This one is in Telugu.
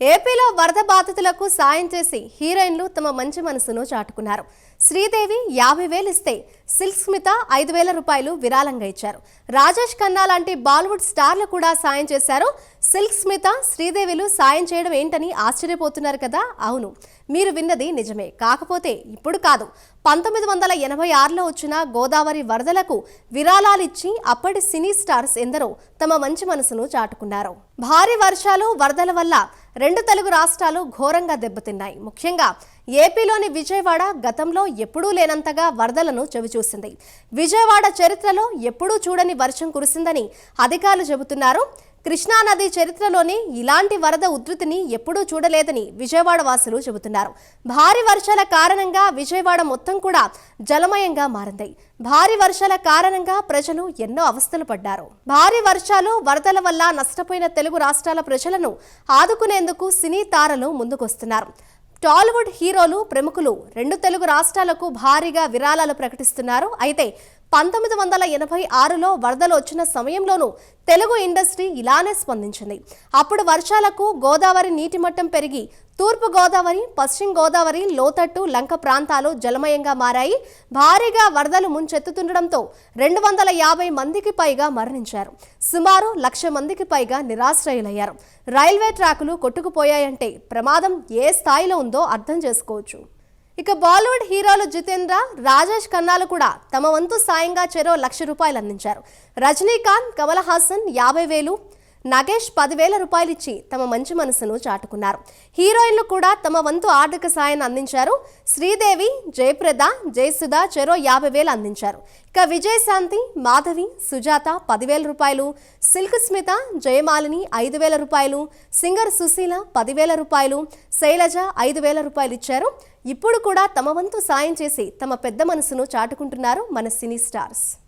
ఏపీలో వరద బాధితులకు సాయం చేసి హీరోయిన్లు తమ మంచి మనసును చాటుకున్నారు. శ్రీదేవి యాభై వేలు ఇస్తే సిల్క్ స్మిత ఐదు వేల రూపాయలు విరాళంగా ఇచ్చారు. రాజేష్ ఖన్నా లాంటి బాలీవుడ్ స్టార్లు కూడా సాయం చేశారు. సిల్క్ స్మిత శ్రీదేవిలు సాయం చేయడం ఏంటని ఆశ్చర్యపోతున్నారు కదా? అవును మీరు విన్నది నిజమే. కాకపోతే ఇప్పుడు కాదు పంతొమ్మిది వందల ఎనభై ఆరులో వచ్చిన గోదావరి వరదలకు విరాళాలిచ్చి అప్పటి సినీ స్టార్స్ ఎందరో తమ మంచి మనసును చాటుకున్నారు. భారీ వర్షాలు వరదల వల్ల రెండు తెలుగు రాష్ట్రాలు ఘోరంగా దెబ్బతిన్నాయి. ముఖ్యంగా ఏపీలోని విజయవాడ గతంలో ఎప్పుడూ లేనంతగా వరదలను చవిచూసింది. విజయవాడ చరిత్రలో ఎప్పుడూ చూడని వర్షం కురిసిందని అధికారులు చెబుతున్నారు. కృష్ణానది చరిత్రలోని ఇలాంటి వరద ఉధృతిని ఎప్పుడూ చూడలేదని విజయవాడ వాసులు చెబుతున్నారు. భారీ వర్షాల కారణంగా విజయవాడ మొత్తం కూడా జలమయంగా మారింది. భారీ వర్షాల కారణంగా ప్రజలు ఎన్నో అవస్థలు పడ్డారు. భారీ వర్షాలు వరదల వల్ల నష్టపోయిన తెలుగు రాష్ట్రాల ప్రజలను ఆదుకునేందుకు సినీ తారలు ముందుకొస్తున్నారు. టాలీవుడ్ హీరోలు ప్రముఖులు రెండు తెలుగు రాష్ట్రాలకు భారీగా విరాళాలు ప్రకటిస్తున్నారు. అయితే పంతొమ్మిది వందల ఎనభై ఆరులో వరదలు వచ్చిన సమయంలోనూ తెలుగు ఇండస్ట్రీ ఇలానే స్పందించింది. అప్పుడు వర్షాలకు గోదావరి నీటి మట్టం పెరిగి తూర్పు గోదావరి పశ్చిమ గోదావరి లోతట్టు లంక ప్రాంతాలు జలమయంగా మారాయి. భారీగా వరదలు ముంచెత్తుతుండడంతో రెండు వందల యాభై మందికి పైగా మరణించారు. సుమారు లక్ష మందికి పైగా నిరాశ్రయులయ్యారు. రైల్వే ట్రాకులు కొట్టుకుపోయాయంటే ప్రమాదం ఏ స్థాయిలో ఉందో అర్థం చేసుకోవచ్చు. ఇక బాలీవుడ్ హీరోలు జితేంద్ర రాజేష్ ఖన్నాలు కూడా తమ వంతు సాయంగా చెరో లక్ష రూపాయలు అందించారు. రజనీకాంత్ కమల్ హాసన్ యాభై వేలు నగేష్ పదివేల రూపాయలు ఇచ్చి తమ మంచి మనసును చాటుకున్నారు. హీరోయిన్లు కూడా తమ వంతు ఆర్థిక సాయాన్ని అందించారు. శ్రీదేవి జయప్రద జయసుధ చెరో యాభై వేలు అందించారు. ఇక విజయశాంతి మాధవి సుజాత పదివేల రూపాయలు సిల్క్ స్మిత జయమాలిని ఐదు వేల రూపాయలు సింగర్ సుశీల పదివేల రూపాయలు శైలజ ఐదు వేల రూపాయలు ఇచ్చారు ఇప్పుడు కూడా తమ వంతు సాయం చేసి తమ పెద్ద మనసును చాటుకుంటున్నారు మన సినీ స్టార్స్.